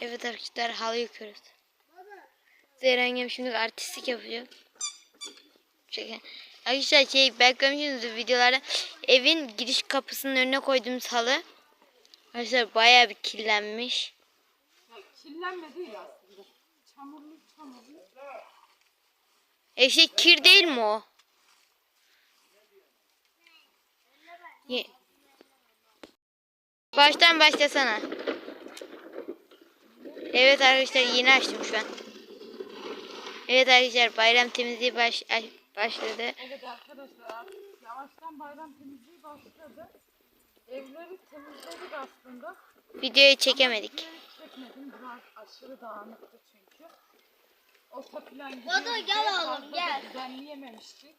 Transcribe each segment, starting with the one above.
Evet arkadaşlar halı yıkıyoruz. Zehra şimdi artistik yapıyor. Şaka. Arkadaşlar şey belki görmüşsünüzdür videolarda evin giriş kapısının önüne koyduğumuz halı. Arkadaşlar bayağı bir kirlenmiş. Ya kirlenme değil aslında. Çamurlu çamurlu. E şey kir değil mi o? Baştan başlasana. Evet arkadaşlar yeni açtım şu an. Evet arkadaşlar bayram temizliği baş, başladı. Evet arkadaşlar yavaştan bayram temizliği başladı. Evleri temizledik aslında. Videoyu çekemedik. Evleri çekmedim biraz aşırı dağınıktı çünkü. O falan Bado gel oğlum, gel. Düzenleyememiştik.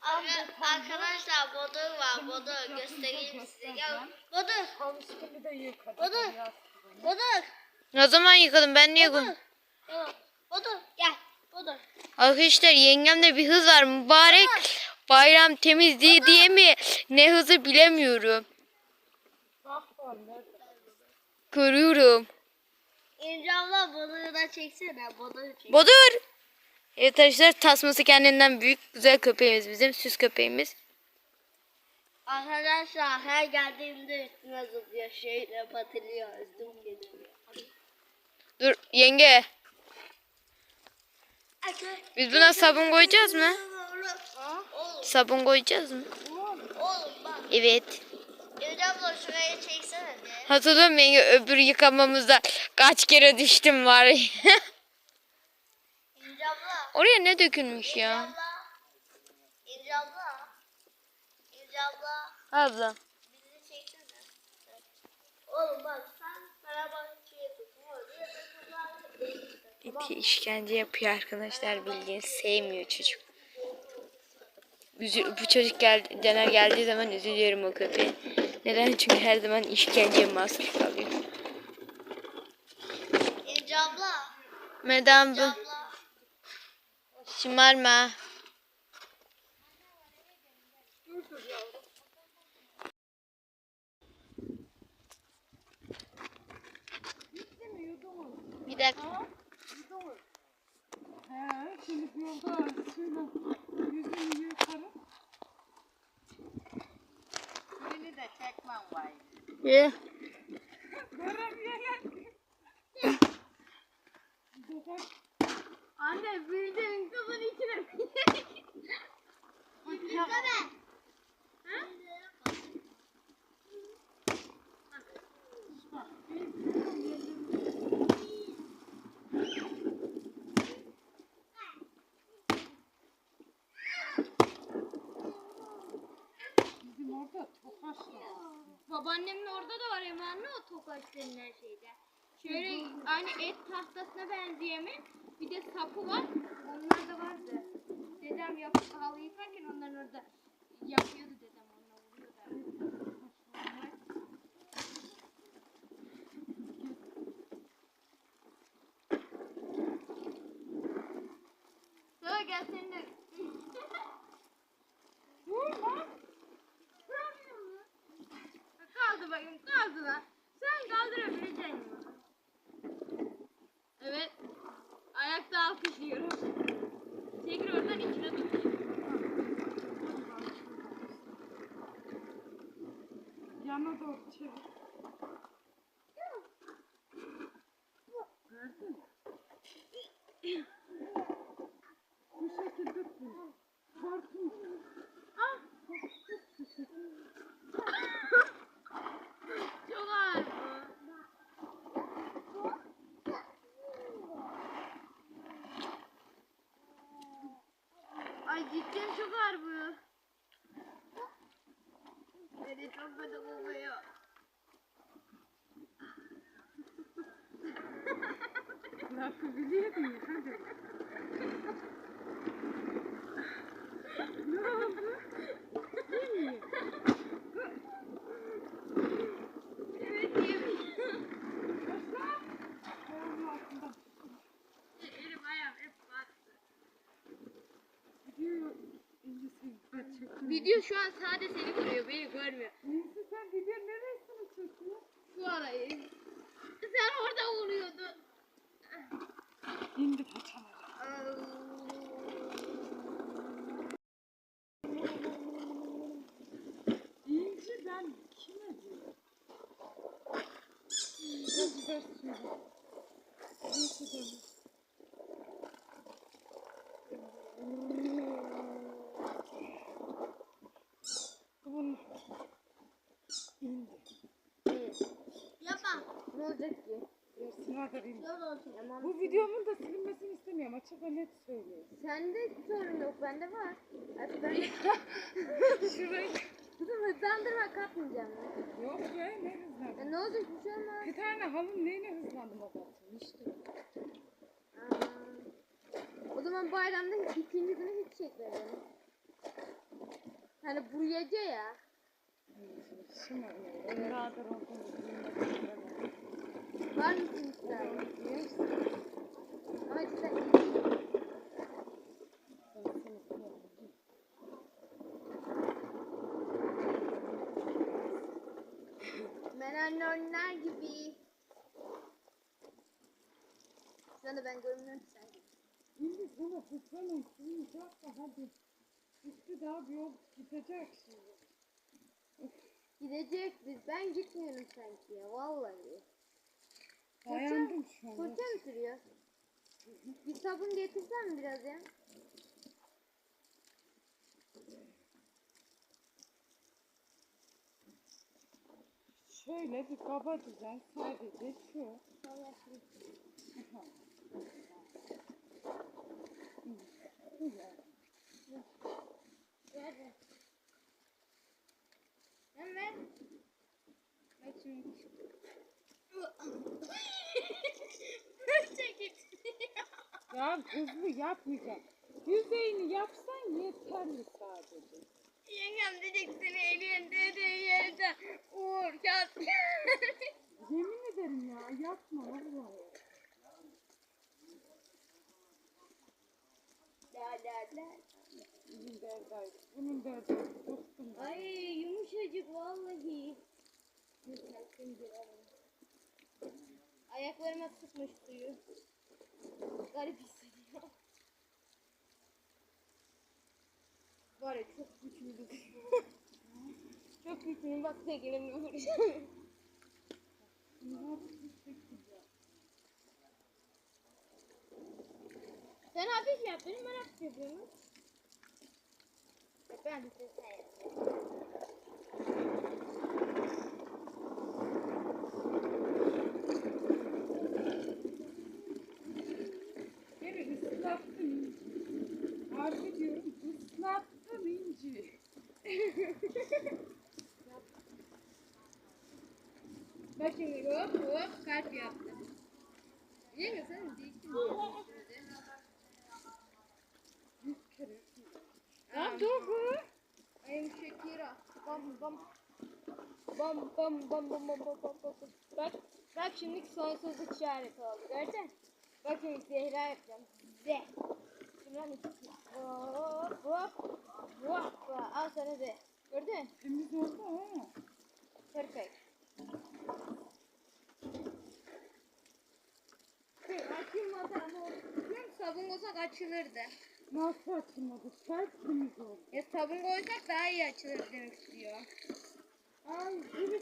Arka- Arkadaşlar bodur var bodur göstereyim size. Gel bodur Kavuşkulu da. Bado. bodur. O zaman yıkadım ben niye? Gel, Bodur gel bodur. Arkadaşlar yengemde bir hız var mübarek. Bayram temizliği diye mi ne hızı bilemiyorum. Görüyorum. İnce abla boduru da çeksene bodur çek. Bodur. Evet arkadaşlar tasması kendinden büyük güzel köpeğimiz bizim süs köpeğimiz. Arkadaşlar her geldiğimde üstüme zıplıyor şeyle batırıyor üstüm geliyor. Dur yenge biz buna sabun koyacağız mı? Sabun koyacağız mı? Evet. İnce abla şuraya çeksene de. Hatırlıyorum yenge öbür yıkamamızda kaç kere düştüm var. ya. Oraya ne dökülmüş ya? abla. İnce abla. İnce abla. Abla. Bizi çeksene. Oğlum bak sen Fenerbahçe'ye. İti işkence yapıyor arkadaşlar bildiğin sevmiyor çocuk. Üzü- bu çocuk gel Caner geldiği zaman üzülüyorum o köpeğe. Neden? Çünkü her zaman işkence mahsur kalıyor. İnce abla. Madam bu. Şımarma. Dakika. He, şimdi yolda suyla yüzünü yıkarım. Beni de çekmem var. Ye. Anne bildiğin kızın içine Yüzsene. Ha? Bizim orada tokaş da var. Babaannemin orada da var hemen o tokaç denilen şeyde. Şöyle aynı et tahtasına benzeyen? Bir de sapı var. Onlar da vardı. Dedem yap halı yıkarken onların orada yapıyordu dedem onunla vuruyordu. Sonra gel senin de. Dur lan. Kaldı bakayım kaldı lan. Sen kaldırabileceksin mi? Evet. Ayakta alkışlıyorum. Çekil oradan içine tut. Yana doğru çevir. Gördün mü? Bu şekilde tut. Korkma. Ah! Çok ağır bu. Ay cidden çok ağır bu. Beni çok kötü kokuyor. Lafı biliyordun ya hadi. ne oldu? İyi mi? Evet yemin. Ayağımın altında. Elim ayağım hep kaç çekiyor. Video şu an sadece seni görüyor, beni görmüyor. İncisi sen gidiyor neresini çekiyor? Şu arayı. Sen İndi paçaları. İnci ben kime diyorum? Hadi ver suyu. İnci de bu. Bunun indi. Yapma. Ne olacak ki? İndi. Yol olsun. Tamam. Bu videomun da silinmesini istemiyorum. Açık ve net söylüyorum. Sende sorun yok. Bende var. Artık ben Şurayı. Kızım hızlandırma katmayacağım. ben. Yok be ne Ya ne olacak bir şey olmaz. Bir tane halın neyine hızlandım o zaten işte. Aa. O zaman bayramda hiç ikinci günü hiç çekmedim. Hani buraya ya. Şimdi. Beraber olduğumuz Var? Ama Menenler gibi. Şu anda ben görünmüyorum sen. Şimdi bunu hızlanın suyacak da hadi. Üstü daha bir yol gidecek şimdi. Gidecek biz. Ben gitmiyorum sanki ya. Vallahi. Dayandım şu an. Fırça mı sürüyor? Bir sabun getirsen mi biraz ya? Şöyle bir kaba düzen sadece şu. Ver ver. Bak şimdi. Ya hızlı yapmayacağım. Yüzeyini yapsan yeterli sadece. Yengem dedik seni elin dediği yerde Uğur yat. Yemin ederim ya yapma vallahi. la la la. Bunun derdi. Bunun derdi. Dostum. Ay yumuşacık vallahi. Ayaklarıma sıkmış suyu. Garip hissediyor. Var ya çok güçlü. çok güçlü. Bak bir şekilde. Sen hafif yap benim ben hafif yapıyorum. Ya Ben de sen. Beni ıslattın inci. Harbi diyorum ıslattın inci. Bak şimdi hop hop kalp yaptım. Yenge sen değilsin. Yüz kere. Lan dur bu. I'm Shakira. Bam bam. Bam bam bam bam bam bam bam. Bak bak şimdi sonsuzluk işareti oldu gördün? Bak şimdi Zehra yapacağım. Z. Şimdi hani hop hop hop. Al sana Z. Gördün? Temiz oldu ha. Perfect. Açılmadı ama biliyor musun? Sabun koysak açılırdı. Nasıl açılmadı? Sert temiz oldu. Ya sabun koysak daha iyi açılır demek istiyor. Ay biri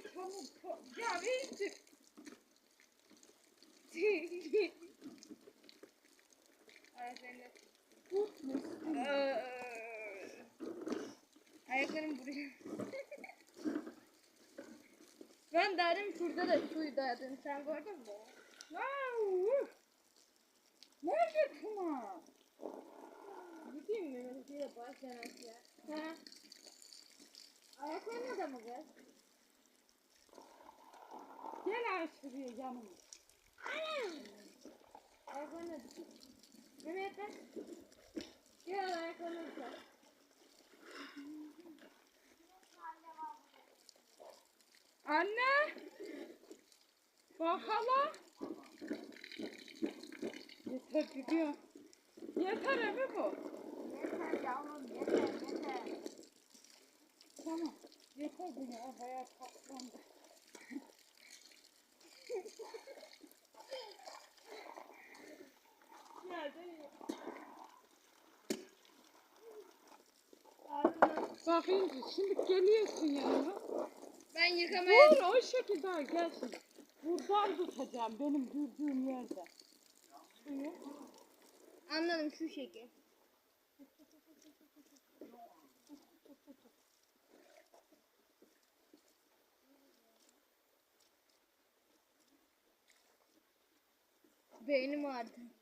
dayadım. Sen gördün mü? Wow. Nerede Tuna? Gideyim mi? Şöyle başlamak ya. Ha? Ayaklarına da mı kız? Gel aşırıya yanıma. Ayaklarına da. Mehmet bak. Gel ayaklarına da. Anne. Bak hala. Yeter gidiyor. Yeter mi bu? Yeter yavrum yeter yeter. Tamam. Yeter bu ya. Bayağı patlandı. Bak İnci şimdi geliyorsun yanıma. Ben yıkamaya... Dur o şekilde ha, gel şimdi. Buradan tutacağım benim durduğum yerde. Suyu. Anladım şu şekil. Beynim ağrıdı.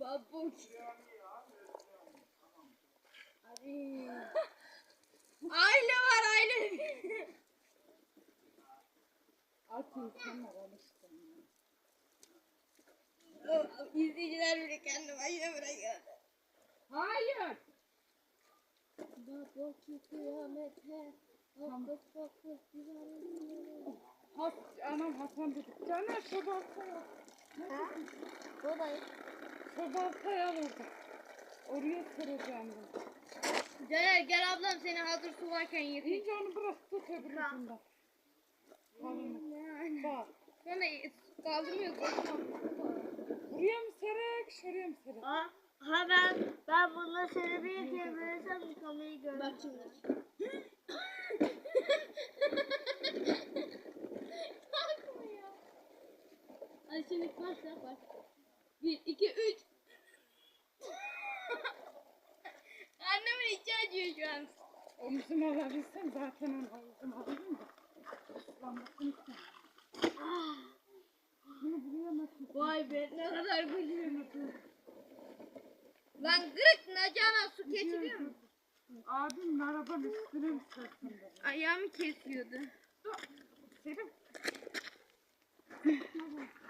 Babuk. aile var aile. At insanlar alıştım. İzleyiciler bile kendi başına bırakıyor. Hayır. Babuk kıyamete. Babuk babuk Has, anam Hasan dedik. Caner şobaltaya. Babayı. Şobaltaya vurdu. Oraya sereceğim bunu. Caner gel ablam seni hazır su varken yıkayayım. İnce onu bırak tut öbür ucunda. Bak. Sonra kaldırmıyor. Buraya mı serek, şuraya mı serek? Ha, ha ben ben bunu seni bir yıkayabilirsem yıkamayı görürüm. Bak şimdi. Kalkma ya. Hadi şimdi başla bak. Bir, iki, üç. Annemin içi acıyor şu an. Omzuma alabilsem zaten onu omzuma alayım da. Islanmasın istemem. Bunu buraya nasıl? Vay be ne kadar gülüyorum. Lan gırık nacana su getiriyor mu? Abim arabanın üstüne mi dedi. Ayağımı kesiyordu. Selim.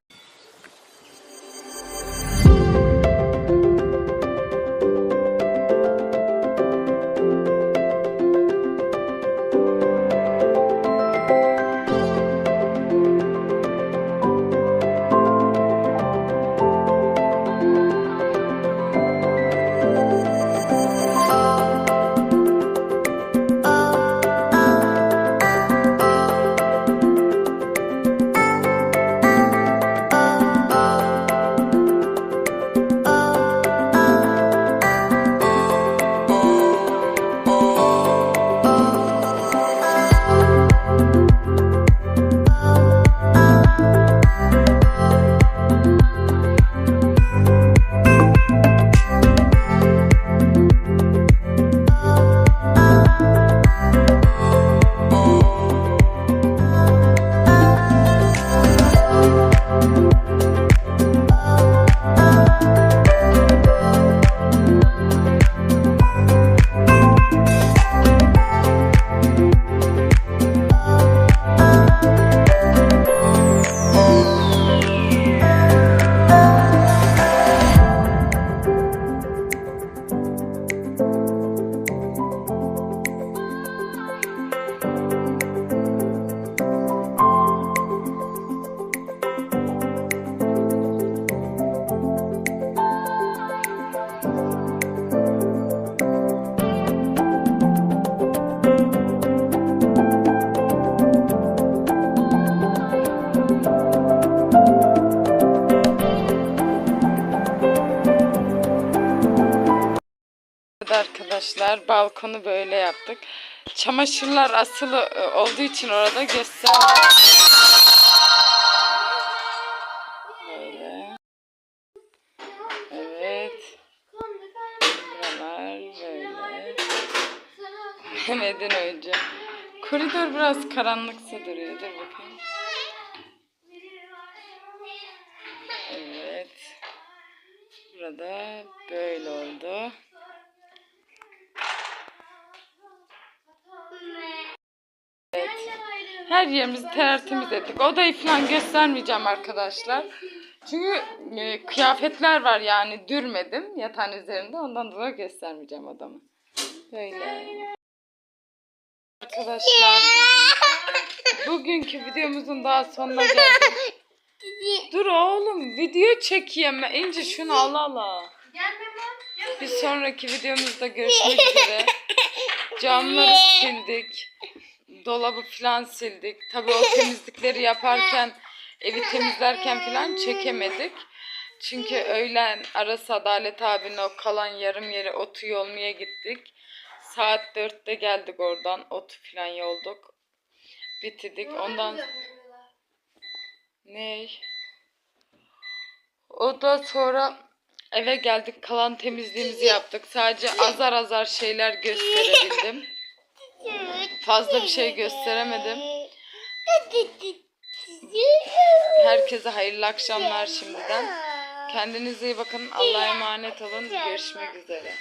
arkadaşlar balkonu böyle yaptık. Çamaşırlar asılı e, olduğu için orada göster. Böyle. Evet. Buralar böyle. Neden önce? Koridor biraz karanlıksa duruyor. Dur bakayım. Evet. Burada böyle oldu. Evet. Her yerimizi tertemiz ettik. Odayı falan göstermeyeceğim arkadaşlar. Çünkü e, kıyafetler var yani dürmedim yatağın üzerinde. Ondan dolayı göstermeyeceğim odamı. Böyle. Arkadaşlar bugünkü videomuzun daha sonuna geldik. Dur oğlum video çekeyim. İnce şunu al ala. Bir sonraki videomuzda görüşmek üzere. Camları sildik. Dolabı falan sildik. Tabii o temizlikleri yaparken, evi temizlerken falan çekemedik. Çünkü öğlen arası Adalet abinin o kalan yarım yeri otu yolmaya gittik. Saat 4'te geldik oradan. Otu falan yolduk. Bitirdik. Ondan ne? O da sonra eve geldik. Kalan temizliğimizi yaptık. Sadece azar azar şeyler gösterebildim. Fazla bir şey gösteremedim. Herkese hayırlı akşamlar şimdiden. Kendinize iyi bakın. Allah'a emanet olun. Görüşmek üzere.